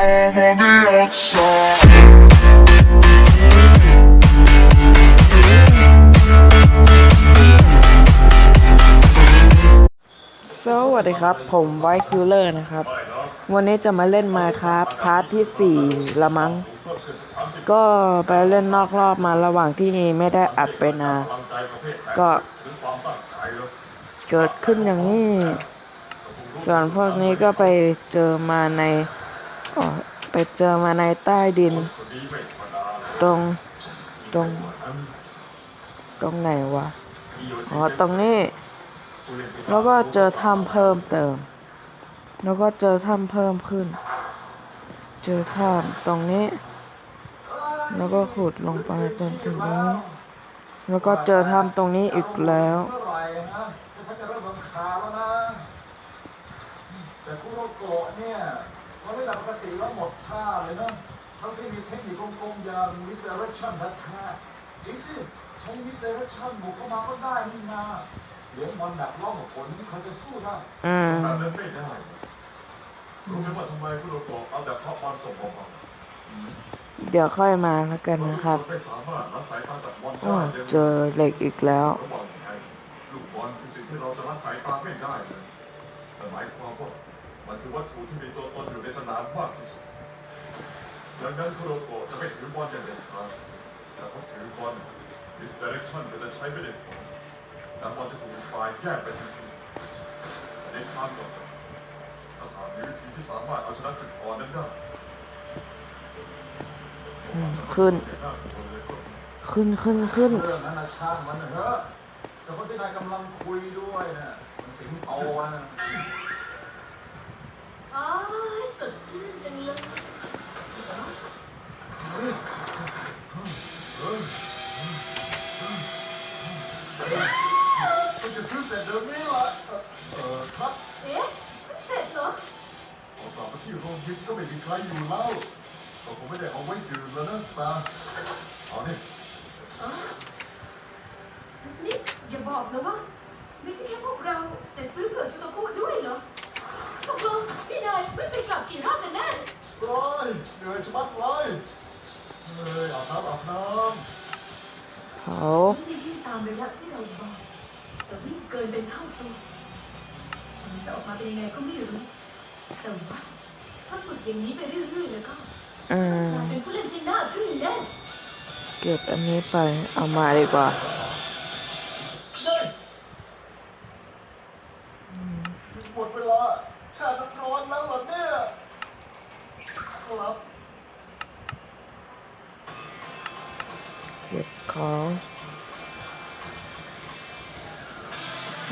I'm on the outside. สวัสดีครับ ผมไวคิวเลอร์นะครับ วันนี้จะมาเล่นมาครับพาร์ทที่สี่ละมั้ง ก็ไปเล่นนอกรอบมาระหว่างที่นี่ไม่ได้อัดไปนานก็เกิดขึ้นอย่างนี้ ส่วนพวกนี้ก็ไปเจอมาใน ไปเจอมาในใต้ดิน ตรงตรง ตรงไหนวะ อ๋อ ตรงนี้ แล้วก็เจอถ้ำเพิ่มเติม แล้วก็เจอถ้ำเพิ่มขึ้น เจอถ้ำตรงนี้ แล้วก็ขุดลงไปจนถึงนี้ แล้วก็เจอถ้ำตรงนี้อีกแล้วแล้วนะแต่คุโรโกะเนี่ย มันไม่หลับปกติแล้วหมดท่าเลยนะทั้งที่มีเทคนิคกงๆอย่างมิสเตอร์เรชั่นแท้ๆจริงสิใช้มิสเตอร์เรชั่นบุกเข้ามาก็ได้นี่นาเหลืองบอลหนักล่องผลใครจะสู้ได้อืมการเล่นไม่ได้รู้ไหมว่าทำไมคุณโรโกะเอาแต่เพราะบอลส่งออกมาเดี๋ยวค่อยมาแล้วกันนะครับไม่สามารถรักสายตาจากบอลอ้อได้เลยเจอเหล็กอีกแล้วระหว่างไทยลูกบอลคือสิ่งที่เราจะรักสายตาไม่ได้เลยแต่หมายความว่า มันคือวัตถุที่มีตัวตนอยู่ในสนามมากที่สุด ดังนั้นคุณโรโกะจะไม่ถือบอลอย่างเด็ดขาดแต่เขาถือบอลมิสเดเรคชั่นจะใช้ไม่ได้ผลแต่บอลจะถูกฝ่ายแยกไปทันทีในทางต่อไปถ้าหากมีวิธีที่สามารถเอาชนะจุดอ่อนนั้นได้อืมขึ้น ขึ้นขึ้นขึ้นเรื่องนั้นนะช่างมันนะเถอะแต่คนที่นายกำลังคุยด้วยน่ะมันสิงโตนะ อ๋อสดชื่นจังเลยคุณจะซื้อเสร็จเดี๋ยวนี้ละเออครับเอ๊ะเสร็จเหรอขอสอบไปที่โรงยิมก็ไม่มีใครอยู่แล้วก็คงไม่ได้เอาไว้ดื่มแล้วนะตาเอาเนี่ยอ๋อนี่อย่าบอกนะว่า ไม่ใช่แค่พวกเราแต่ซื้อเผื่อชุดตะพูดด้วยเหรอ ตกลงพี่นายไม่ไปกลับกี่รอบกันแน่ร้อยเหนื่อยชะมัดเลยเฮ้ยอาบน้ำอาบน้เผาไม่ได้วิ่งตามระยะที่เราบอกแต่วิ่งเกินเป็นเท่าตัวมันจะออกมาเป็นยังไงก็ไม่รู้แต่ว่าถ้าฝึกอย่างนี้ไปเรื่อยๆแล้วก็อืมเราเป็นผู้เล่นที่น่าทึ่งแน่เก็บอันนี้ไปเอามาดีกว่า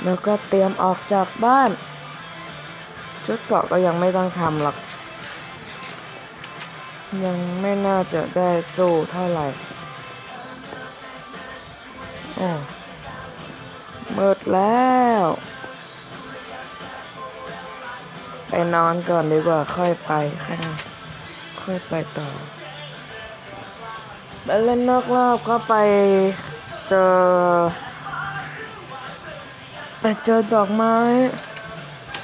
แล้วก็เตรียมออกจากบ้าน ชุดเกราะก็ยังไม่ต้องทำหรอก ยังไม่น่าจะได้สู้เท่าไหร่ โอ้เบิดแล้ว ไปนอนก่อนดีกว่าค่อยไปข้างค่อยไปต่อไปเล่นนอกรอบก็ไปเจอ ไปเจอดอกไม้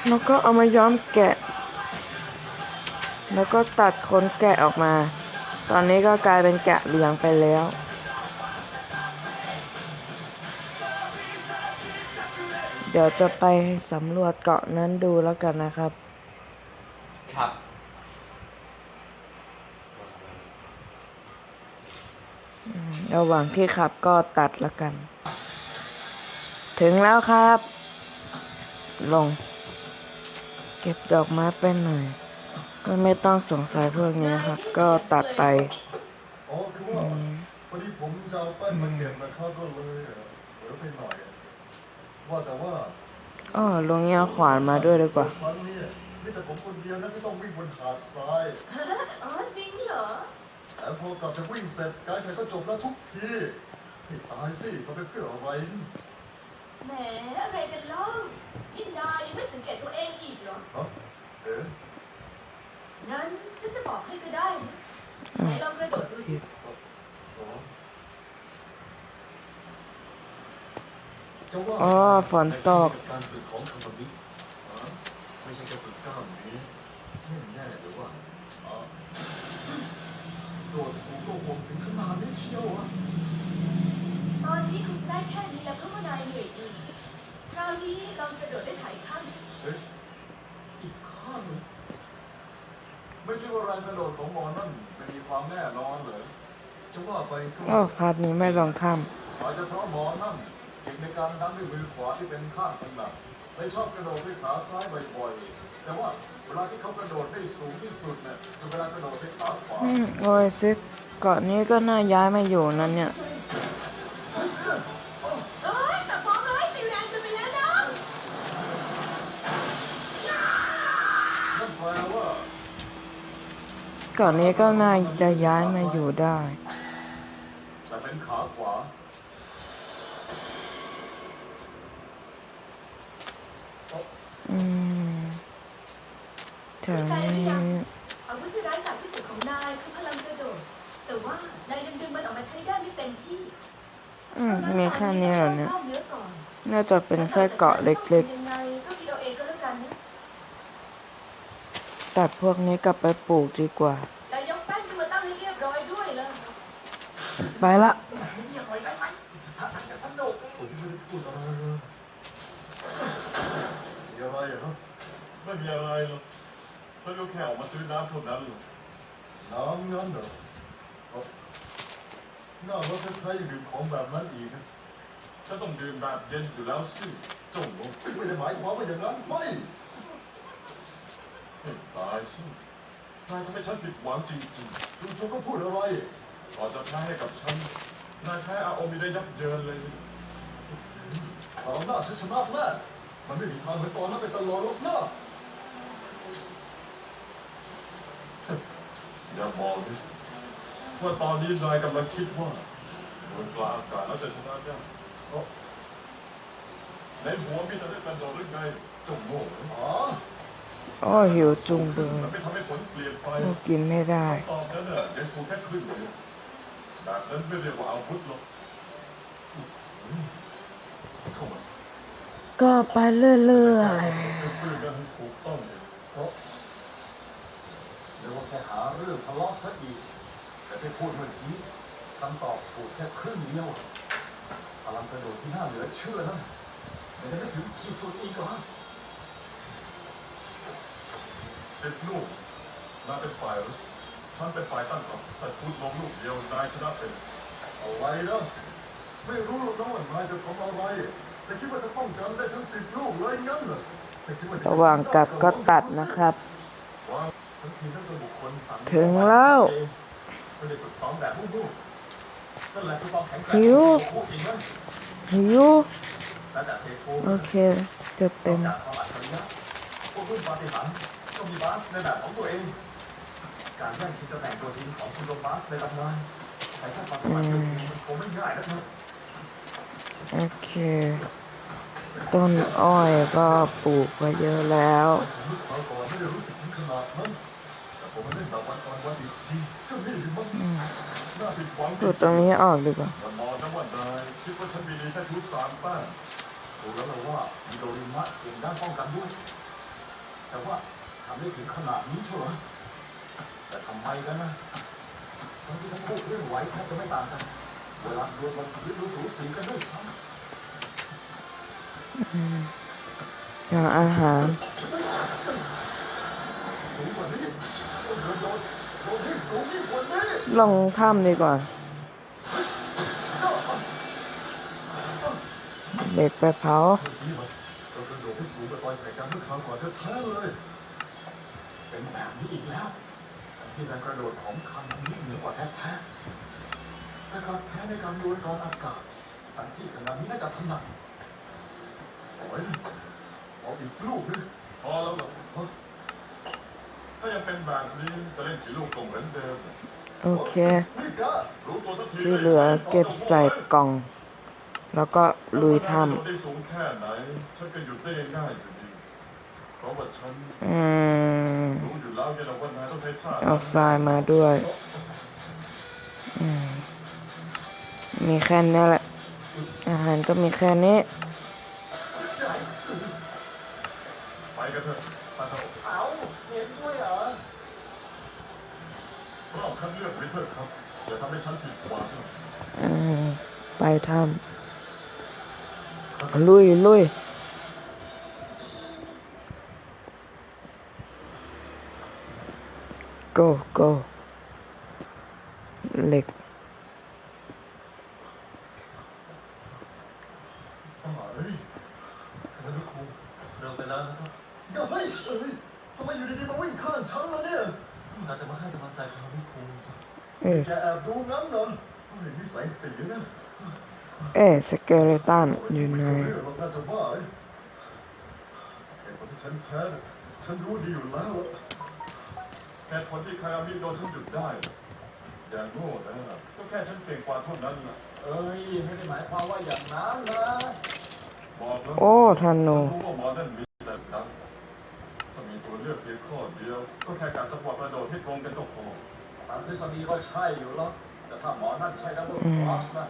แล้วก็เอามาย้อมแกะ แล้วก็ตัดขนแกะออกมา ตอนนี้ก็กลายเป็นแกะเลี้ยงไปแล้วเดี๋ยวจะไปสำรวจเกาะนั้นดูแล้วกันนะครับ ครับ ระหว่างที่ขับก็ตัดแล้วกัน ถึงแล้วครับ ลง เก็บดอกไม้ไปหน่อย ก็ไม่ต้องสงสัยพวกนี้ครับ ก็ตัดไปอ๋อคือว่าพอดีผมจะเอาแป้นมาเก็บนะครับก็เลยเออเผลอไปหน่อย ว่าแต่ว่าอ้อลุงเงี้ยเอาขวานมาด้วยดีกว่าครั้งนี้มีแต่ผมคนเดียวนะที่ต้องวิ่งบนหาดทรายอ๋อจริงเหรอแต่พอกลับจากวิ่งเสร็จการแข่งก็จบแล้วทุกทีให้ตายสิเขาไปเพื่ออะไร แหมอะไรกันเล่ายิ่งนายยังไม่สังเกตตัวเองอีกเหรอฮะเอ๊ะงั้นฉันจะบอกให้ก็ได้นะไหนลองกระโดดดูสิอ๋อจะว่าอ๋อฝนตกการฝึกของคำนี้ฮะไม่ใช่แค่ฝึกกล้ามนี้แน่แน่หรือว่าอ๋อโกหกถึงขนาดนี้เชียวอะ ตอนนี้คุณได้แค่นี้แล้วเพราะว่านายเหนื่อยดีคราวนี้ลองกระโดดได้ถ่ายขั้นเอ๊ะอีกข้างหนึ่งไม่ใช่ว่าแรงกระโดดของหมอนั่นไม่มีความแน่นอนเลยจะว่าไปก็โอ้พาร์ทนี้ไม่ลองข้ามอาจจะเพราะหมอนั่นเก่งในการดันด้วยมือขวาที่เป็นข้างถนัดไม่ชอบกระโดดด้วยขาซ้ายบ่อยๆ แต่ว่าเวลาที่เขากระโดดได้สูงที่สุดเนี่ยคือเวลากระโดดด้วยขาขวาอืมโอ้ยซิกเกาะนี้ก็น่าย้ายมาอยู่นั่นเนี่ย เอ้ยแต่ฟ้องเลยสิแรงเกินไปแล้วน้องนั่นแปลว่าเกาะนี้ก็น่าจะย้ายมาอยู่ได้ แต่เป็นขาขวา อืมแถวนี้อาวุธที่ร้ายกาจที่สุดของนายคือพลังกระโดด แต่ว่านายยังดึงมันออกมาใช้ได้ไม่เต็มที่ อืมมีแค่นี้เหรอเนี่ย น่าจะเป็นแค่เกาะเล็กยังไงก็คิดเอาเองก็แล้วกันนะๆตัดพวกนี้กลับไปปลูกดีกว่า ไปละไม่มีอะไรเหรอไม่มีอะไรหรอกฉันก็แค่ออกมาซื้อน้ำเท่านั้นหรอกน้ำงั้นเหรอ น่าว่าจะใช้ดื่มของแบบนั้นอีกนะฉันต้องดื่มแบบเย็นอยู่แล้วสิเจ้าหนูไม่ได้หมายความว่าอย่างนั้นไม่ตายสินายทำให้ฉันผิดหวังจริงจู่ๆก็พูดอะไรก่อนจะแพ้ให้กับฉันนายแพ้อาโอมีได้ยับเยินเลยเอาหน้าฉันชนะแน่มันไม่มีทางเหมือนตอนนั้นไปตลอดหรอกนะอย่าบอกดิ ว่าตอนนี้นายกำลังคิดว่าบนกลางอากาศแล้วจะชนะได้เพราะในหัวมีแต่เรื่องกระโดดหรือไงเจ้าโง่อ๋อโอ้ยหิวจุงเบยมันไม่ทำให้ผลเปลี่ยนไปลูกกินไม่ได้ ตอบนั้นน่ะยังถูกแค่ครึ่งเดียวแบบนั้นไม่เรียกว่าอาวุธหรอกเข้ามา ก็ไปเรื่อยเพื่อนกันถูกต้องเลยเพราะเดี๋ยวว่าแค่หาเรื่องทะเลาะซะอีก แต่ที่พูดเมื่อกี้คำตอบถูกแค่ครึ่งเดียวพลังกระโดดที่น่าเหลือเชื่อนะมันจะไม่ถึงขีดสุดอีกเหรอเด็กลูกนายเป็นฝ่ายรุกฉันเป็นฝ่ายตั้งรับแต่พูดลงลูกเดียวนายชนะเป็นเอาไว้นะไม่รู้หรอกนะว่านายจะทำอะไรแต่คิดว่าจะป้องกันได้ทั้งสิบลูกเลยงั้นเหรอแต่คิดว่าจๆระหว่างกลับก็ตัดนะครับว่าทั้งทีมทั้งตัวบุคคลสั่ถึงแล้ว ไม่ได้ฝึกซ้อมแบบมู่ๆนั่นแหละคือความแข็งแกร่งหิว ของพวกจริงนะหิวและแต่เทโฟโอเคจะเต็มจากความอัจฉริยะพวกรุ่นปาฏิหาริย์ก็มีบาสในแบบของตัวเอง การแย่งชิงตำแหน่งตัวจริงของคุณโดบาสในตำนานใช้แค่ความสามารถเดียวมันคงไม่ง่ายนะครับ โอเค ต้นอ้อยก็ปลูกไว้เยอะแล้ว ผมคราวก่อนไม่ได้รู้สึกถึงขนาดนั้น แต่ผมมาเล่นแบบวันตอนวันอีกทีก็นี่คือมันน่าผิดหวังปลูกตรงนี้ออกดีกว่ามันมองนะว่านายคิดว่าฉันมีดีแค่ชุดสามแต้มดูแล้วเราว่ามีโดริมะเก่งด้านป้องกันด้วย แต่ว่าทำได้ถึงขนาดนี้เชียวแต่ทำไมกันนะทั้งที่ทั้งคู่เคลื่อนไหวแทบจะไม่ต่างกันเวลาดวลบนพื้นดูสูสีกันด้วยซ้ำอย่างอาหาร สูงกว่านี้ต้องเดินโดน โดนให้สูงถ้ำดีกว่าเด็กไปเผาที่นั่นแท้ๆเลยเป็นแบบนี้อีกแล้วที่แรกระโดดของคันนี้เหนือกว่าแท้ๆแต่การแพ้ในการโยนกองอากาศแต่ที่ขนาดนี้น่าจะถนัดโอ้ยเออีกลูกนึงพอแล้วเหรอ ถ้ายังเป็นแบบนี้จะเล่นกี่ลูกก็เหมือนเดิมโอเคไม่กล้ารู้ตัวสักทีที่เหลือเก็บใส่กล่อง แล้วก็ลุยถ้ได้สูงแค่ไหนฉันก็หยุดได้ง่ายๆอยู่ดีเพราะว่าฉันำอืมรู้อยู่แล้วไงเราว่านายต้องใช้ท่าเอาทรายมาด้วยอืมมีแค่นี้แหละ อาหารก็มีแค่นี้ไปกันเถอะไป เอาเห็นด้วยเหรอรอบคัดเลือกวิเทอร์ครับอย่าทำให้ฉันผิดหวังอืมไปถ้ำลุยลุย go go เหล็ก เฮ้ยทำไมลูกครูเร็วไปแล้วนะครับ เฮ้ยเฮ้ยทำไมอยู่ดีๆมาวิ่งข้างฉันล่ะเนี่ย อาจจะมาให้กำลังใจคุณลูกครู เอ๊ะแกแอบดูงั้นเหรอเฮ้ยนิสัยเสียนะเอ๊สเกเลตันอยู่ไหนเรื่องหรอกน่าจะบ้าไอ้ไอ้คนที่ฉันแพ้ฉันรู้ดีอยู่แล้วอะเหตุผลที่คารามิโดนฉันหยุดได้อย่าโง่นะก็แค่ฉันเก่งกว่าเท่านั้นนะเอ้ยไม่ได้หมายความว่าอย่างนั้นนะโอ้ทันโนว่าหมอนั่นมีแต่ดังถ้ามีตัวเลือกเพียงข้อเดียว ก็แค่การจังหวะกระโดดให้ตรงกันก็พอ ตามทฤษฎีก็ใช่อยู่แล้วแต่ถ้าหมอนั่นใช่ดับเบิลครอสนะ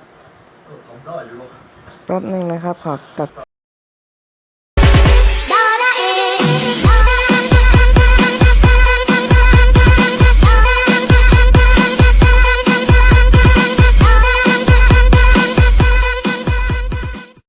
ก็ทำได้อยู่หรอก แป๊บหนึ่งนะครับ ขอตัด